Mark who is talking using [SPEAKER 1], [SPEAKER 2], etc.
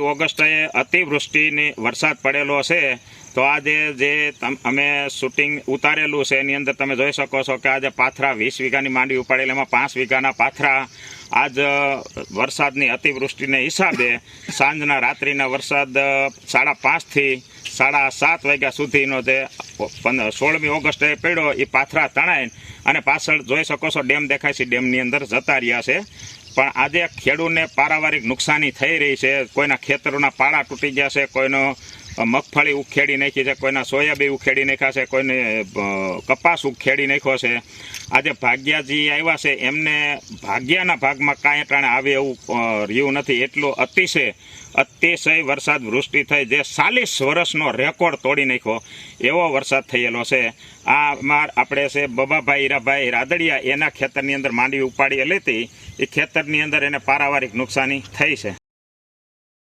[SPEAKER 1] ઓગસ્ટે અતિવૃષ્ટિની વરસાદ પડેલો છે, તો આજે જે અમે શૂટિંગ ઉતારેલું છે, એની અંદર તમે જોઈ શકો છો કે આજે પાથરા વીસ વીઘાની માંડી ઉપાડેલી એમાં પાંચ વીઘાના પાથરા આજ વરસાદની અતિવૃષ્ટિને હિસાબે સાંજના રાત્રિના વરસાદ સાડા પાંચથી સાડા સાત વાગ્યા સુધીનો જે સોળમી ઓગસ્ટે પડ્યો એ પાથરા તણાય અને પાછળ જોઈ શકો છો ડેમ દેખાય છે, ડેમની અંદર જતા રહ્યા છે. પણ આજે ખેડૂતને પારાવારિક નુકસાની થઈ રહી છે. કોઈના ખેતરોના પાળા તૂટી ગયા છે કોઈનો મગફળી ઉખેડી નાખી છે, કોઈના સોયાબી ઉખેડી નાખ્યા છે, કોઈને કપાસ ઉખેડી નાખ્યો છે. આજે ભાગ્યાજી આવ્યા છે, એમને ભાગ્યાના ભાગમાં કાંઈ ટાણે આવે એવું રહ્યું નથી. એટલો અતિશય અતિશય વરસાદ વૃષ્ટિ થઈ, જે ચાલીસ વર્ષનો રેકોર્ડ તોડી નાખ્યો. એવો વરસાદ થયેલો છે. આ માર આપણે છે, બબાભાઈ, હીરાભાઈ, રાદડિયા, એના ખેતરની અંદર માંડવી ઉપાડી લેતી એ ખેતરની અંદર એને પારાવારિક નુકસાની થઈ છે.